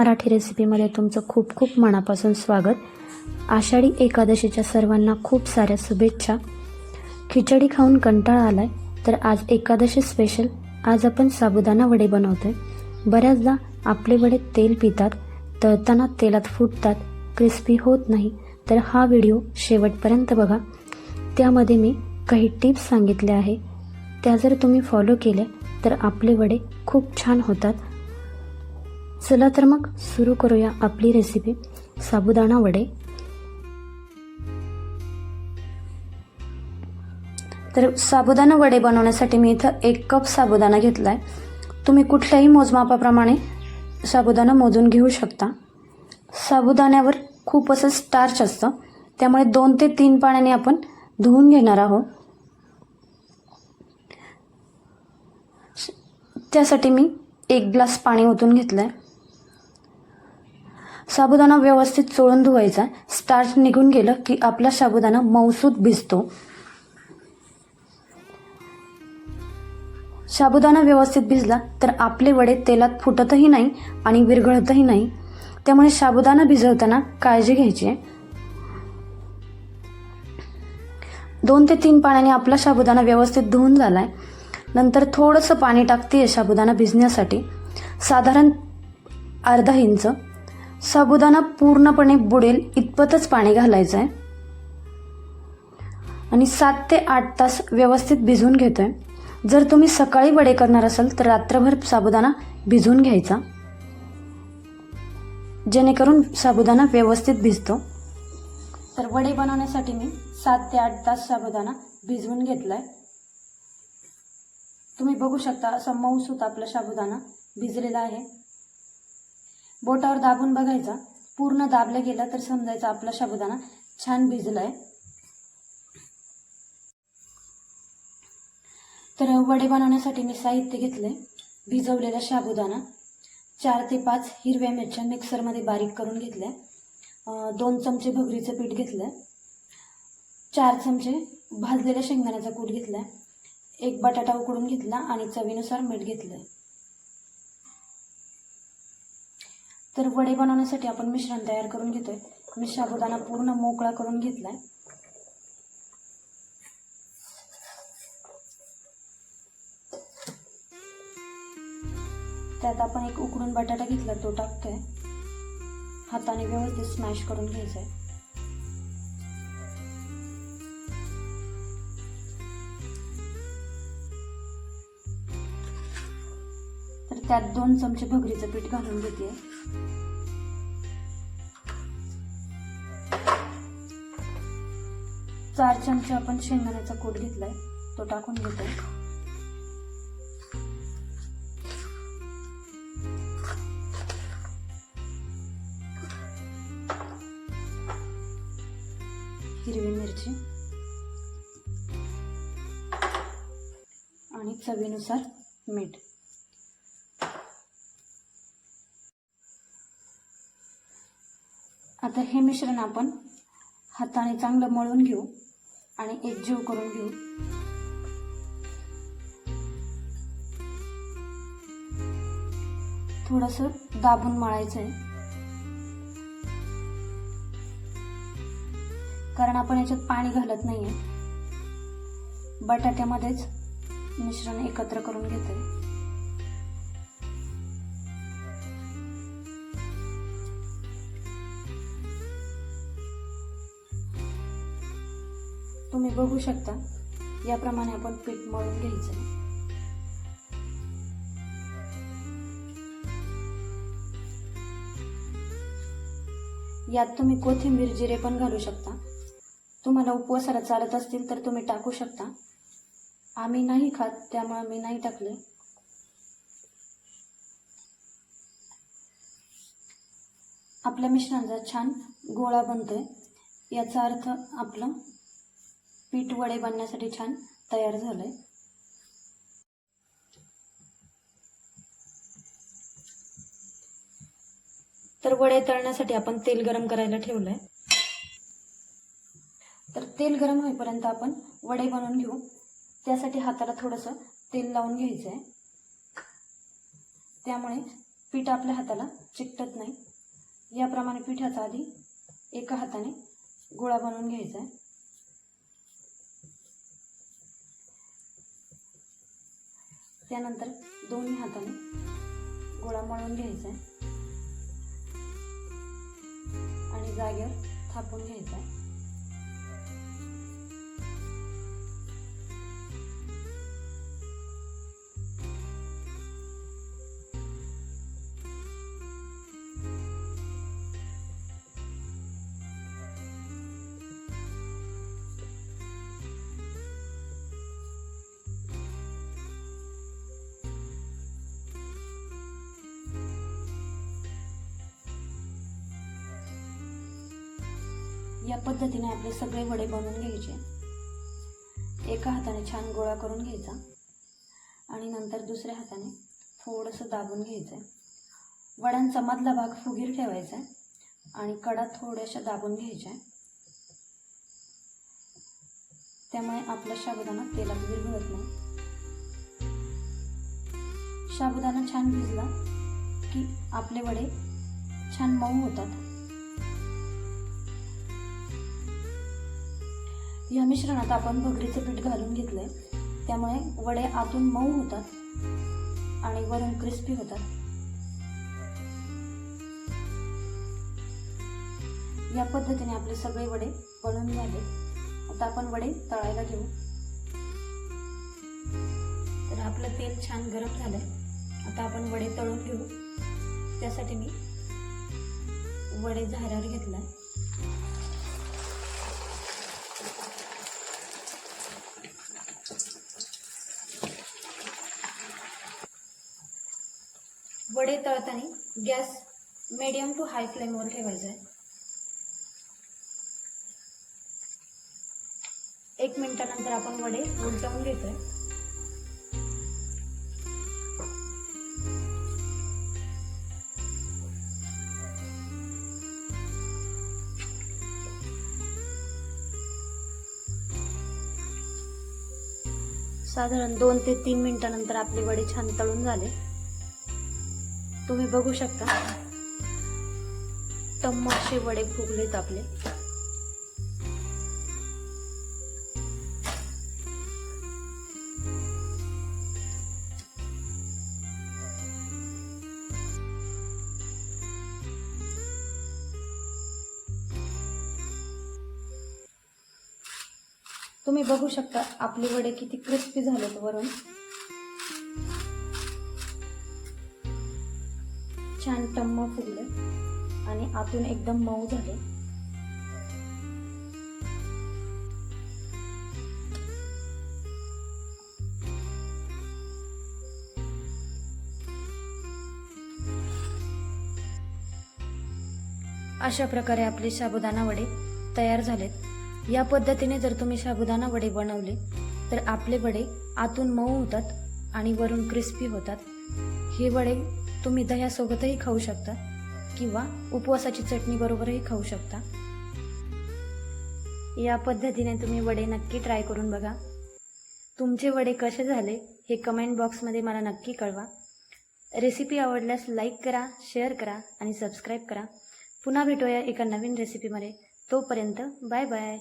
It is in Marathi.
मराठी रेसिपीमध्ये तुमचं खूप खूप मनापासून स्वागत. आषाढी एकादशीच्या सर्वांना खूप साऱ्या शुभेच्छा. खिचडी खाऊन कंटाळा आला आहे तर आज एकादशी स्पेशल आज आपण साबुदाणा वडे बनवतो आहे बऱ्याचदा आपले वडे तेल पितात तळताना तेलात फुटतात क्रिस्पी होत नाही तर हा व्हिडिओ शेवटपर्यंत बघा. त्यामध्ये मी काही टिप्स सांगितल्या आहे. त्या जर तुम्ही फॉलो केल्या तर आपले वडे खूप छान होतात. चला तर मग सुरू करूया आपली रेसिपी साबुदाणा वडे. तर साबुदाणा वडे बनवण्यासाठी मी इथं एक कप साबुदाणा घेतला आहे तुम्ही कुठल्याही मोजमापाप्रमाणे साबुदाणा मोजून घेऊ शकता. साबुदाण्यावर खूप असं स्टार्च असतं. त्यामुळे दोन ते तीन पाण्याने आपण धुवून घेणार आहोत. त्यासाठी मी एक ग्लास पाणी ओतून घेतलं आहे साबुदाणा व्यवस्थित चोळून धुवायचा. स्टार्च निघून गेलं की आपला साबुदाणा मऊसूत भिजतो. साबुदाणा व्यवस्थित भिजला तर आपले वडे तेलात फुटतही नाही आणि विरघळतही नाही. त्यामुळे साबुदाणा भिजवताना काळजी घ्यायची आहे. दोन ते तीन पाण्याने आपला साबुदाणा व्यवस्थित धुवून झालाय. नंतर थोडंसं पाणी टाकते साबुदाणा भिजण्यासाठी. साधारण अर्धा इंच साबुदाणा पूर्णपणे बुडेल इतपतच पाणी घालायचं आहे आणि सात ते आठ तास व्यवस्थित भिजवून घेतोय. जर तुम्ही सकाळी वडे करणार असाल तर रात्रभर साबुदाणा भिजवून घ्यायचा. जेणेकरून साबुदाणा व्यवस्थित भिजतो. तर वडे बनवण्यासाठी मी सात ते आठ तास साबुदाणा भिजवून घेतलाय. तुम्ही बघू शकता असा मऊसूत आपला साबुदाणा भिजलेला आहे. बोटावर दाबून बघायचा. पूर्ण दाबलं गेलं तर समजायचं आपला साबुदाणा छान भिजलाय. तर वडे बनवण्यासाठी मी साहित्य घेतले भिजवलेला साबुदाणा चार ते पाच हिरव्या मिरच्या मिक्सरमध्ये बारीक करून घेतल्या. दोन चमचे भगरीचं पीठ घेतलं. चार चमचे भाजलेल्या शेंगदाण्याचा कूट घेतला. एक बटाटा उकडून घेतला आणि चवीनुसार मीठ घेतलं. तर वडे बनवण्यासाठी आपण मिश्रण तयार करून घेतोय. मी साबुदाणा पूर्ण मोकळा करून घेतलाय. त्यात आपण एक उकडून बटाटा घेतला तो टाकतोय. हाताने व्यवस्थित स्मॅश करून घ्यायचा आहे तर त्यात दोन चमचे भगरीचं पीठ घालून घेते चार चमचे आपण शेंगदाण्याचा कूट घेतलाय. तो टाकून घेतोय हिरवी मिरची. आणि चवीनुसार मीठ. आता हे मिश्रण आपण हाताने चांगलं मळून घेऊ. आणि एकजीव करून घेऊ. थोडंसं दाबून मळायचं आहे कारण आपण याच्यात पाणी घालत नाहीये. बटाट्यामध्येच मिश्रण एकत्र करून घेतोय. तुम्ही बघू शकता. याप्रमाणे आपण पीठ मळून घ्यायचं. यात तुम्ही कोथिंबीर जिरे पण घालू शकता. तुम्हाला उपवासाला चालत असतील तर तुम्ही टाकू शकता. आम्ही नाही खात त्यामुळे मी नाही टाकले. आपल्या मिश्रणाचा छान गोळा बनतोय. याचा अर्थ आपलं पीठ वडे बनण्यासाठी छान तयार झालंय. तर वडे तळण्यासाठी आपण तेल गरम करायला ठेवलंय. तर तेल गरम होईपर्यंत आपण वडे बनवून घेऊ. त्यासाठी हाताला थोडंसं तेल लावून घ्यायचं आहे त्यामुळे पीठ आपल्या हाताला चिकटत नाही. याप्रमाणे पिठाचा आधी एका हाताने गोळा बनवून घ्यायचा आहे त्यानंतर दोन्ही हाताने गोळा मळून घ्यायचा आहे. आणि जागेवर थापून घ्यायचा आहे. या पद्धतीने आपले सगळे वडे बनवून घ्यायचे. एका हाताने छान गोळा करून घ्यायचा आणि नंतर दुसऱ्या हाताने थोडंसं दाबून घ्यायचं. आहे वड्यांचा मधला भाग फुगीर ठेवायचा आहे आणि कडा थोड्याशा दाबून घ्यायच्या. त्यामुळे आपला शाबुदाना तेलात विरघळत नाही. शाबुदाना छान भिजला की आपले वडे छान मऊ होतात. या मिश्रणात आपण भगरीचं पीठ घालून घेतलंय. त्यामुळे वडे आतून मऊ होतात आणि वरून क्रिस्पी होतात. या पद्धतीने आपले सगळे वडे बनवून झाले. आता आपण वडे तळायला घेऊ. तर आपलं तेल छान गरम झालंय. आता आपण वडे तळून घेऊ. त्यासाठी मी वडे झाऱ्यावर घेतलाय. वडे तळताना गॅस मिडियम टू हाय फ्लेमवर ठेवायचा आहे. एक मिनिटानंतर आपण वडे उलटवून घेतोय. साधारण दोन ते तीन मिनिटानंतर आपले वडे छान तळून झाले. तुम्ही बघू शकता. टम्मकचे वडे फुगलेत आपले. तुम्ही बघू शकता आपले वडे किती क्रिस्पी झालेत वरून. छान टम्म फुगले आणि आतून एकदम मऊ झाले. अशा प्रकारे आपले साबुदाणा वडे तयार झालेत. या पद्धतीने जर तुम्ही साबुदाणा वडे बनवले तर आपले वडे आतून मऊ होतात. आणि वरून क्रिस्पी होतात. हे वडे तुम्ही दह्यासोबतही खाऊ शकता किंवा उपवासाची चटणी बरोबरही खाऊ शकता. या पद्धतीने तुम्ही वडे नक्की ट्राय करून बघा. तुमचे वडे कसे झाले हे कमेंट बॉक्समध्ये मला नक्की कळवा. रेसिपी आवडल्यास लाईक करा शेअर करा आणि सबस्क्राईब करा. पुन्हा भेटूया एका नवीन रेसिपीमध्ये तोपर्यंत बाय बाय